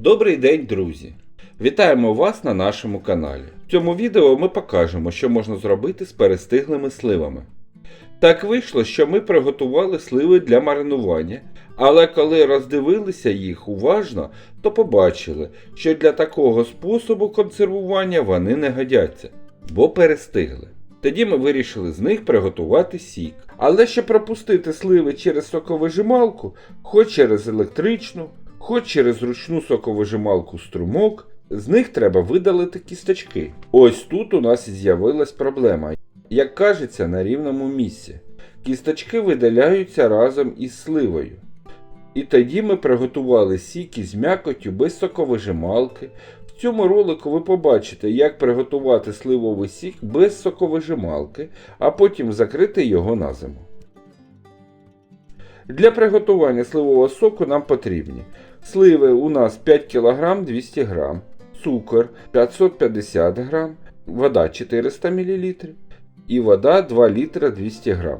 Добрий день, друзі! Вітаємо вас на нашому каналі. В цьому відео ми покажемо, що можна зробити з перестиглими сливами. Так вийшло, що ми приготували сливи для маринування, але коли роздивилися їх уважно, то побачили, що для такого способу консервування вони не годяться, бо перестигли. Тоді ми вирішили з них приготувати сік. Але щоб пропустити сливи через соковижималку, хоч через електричну, хоч через ручну соковижималку струмок, з них треба видалити кісточки. Ось тут у нас з'явилась проблема. Як кажеться, на рівному місці. Кісточки видаляються разом із сливою. І тоді ми приготували сік із м'якоттю без соковижималки. В цьому ролику ви побачите, як приготувати сливовий сік без соковижималки, а потім закрити його на зиму. Для приготування сливового соку нам потрібні сливи у нас 5 кг 200 г, цукор 550 г, вода 400 мл і вода 2 літра 200 г.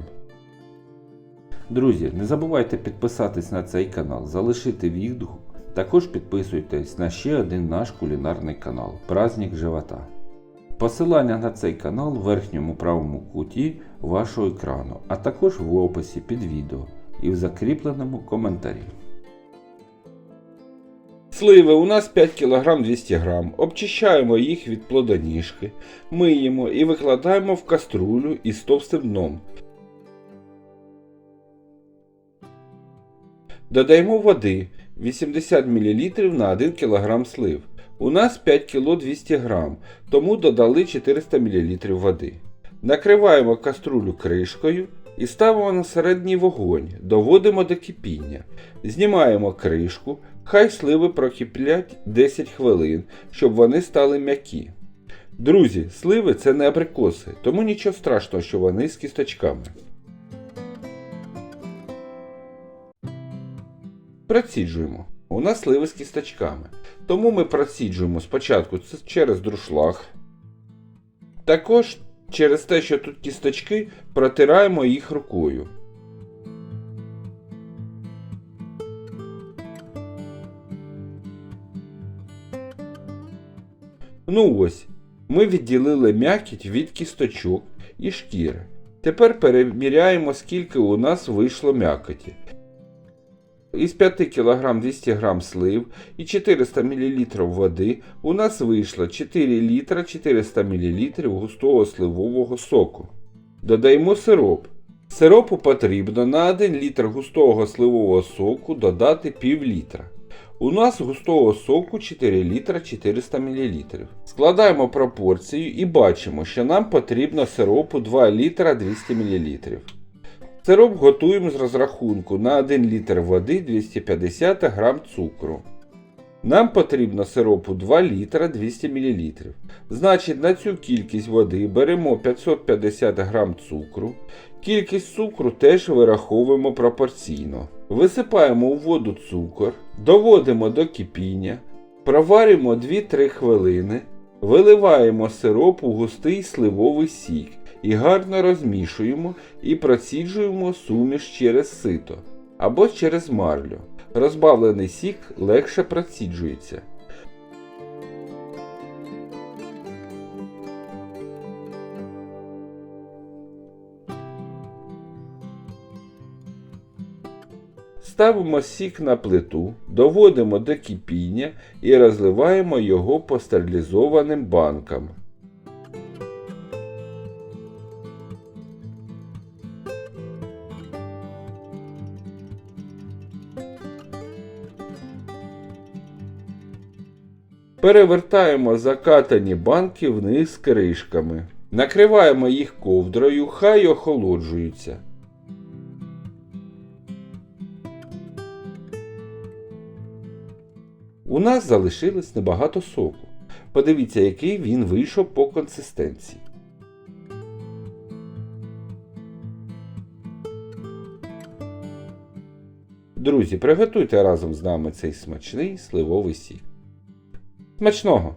Друзі, не забувайте підписатись на цей канал, залишити відгук. Також підписуйтесь на ще один наш кулінарний канал Праздник Живота. Посилання на цей канал в верхньому правому куті вашого екрану, а також в описі під відео і в закріпленому коментарі. Сливи у нас 5 кг 200 г. Обчищаємо їх від плодоніжки, миємо і викладаємо в каструлю із товстим дном. Додаємо води 80 мл на 1 кг слив. У нас 5 кг 200 г, тому додали 400 мл води. Накриваємо каструлю кришкою і ставимо на середній вогонь, доводимо до кипіння. Знімаємо кришку, хай сливи прокиплять 10 хвилин, щоб вони стали м'які. Друзі, сливи це не абрикоси, тому нічого страшного, що вони з кісточками. Проціджуємо. У нас сливи з кісточками. Тому ми проціджуємо спочатку через друшлаг. Також через те, що тут кісточки, протираємо їх рукою. Ну ось, ми відділили м'якіть від кісточок і шкіри. Тепер переміряємо, скільки у нас вийшло м'якоті. Із 5 кг 200 г слив і 400 мл води у нас вийшло 4 літра 400 мл густого сливового соку. Додаємо сироп. Сиропу потрібно на 1 літр густого сливового соку додати пів літра. У нас густого соку 4 літра 400 мл. Складаємо пропорцію і бачимо, що нам потрібно сиропу 2 літра 200 мл. Сироп готуємо з розрахунку на 1 літр води 250 г цукру. Нам потрібно сиропу 2 літра 200 мл. Значить, на цю кількість води беремо 550 г цукру. Кількість цукру теж вираховуємо пропорційно. Висипаємо у воду цукор, доводимо до кипіння, проварюємо 2-3 хвилини, виливаємо сироп у густий сливовий сік і гарно розмішуємо і проціджуємо суміш через сито або через марлю. Розбавлений сік легше проціджується. Ставимо сік на плиту, доводимо до кипіння і розливаємо його по стерилізованим банкам. Перевертаємо закатані банки вниз кришками. Накриваємо їх ковдрою, хай охолоджуються. У нас залишилось небагато соку. Подивіться, який він вийшов по консистенції. Друзі, приготуйте разом з нами цей смачний сливовий сік. Смачного!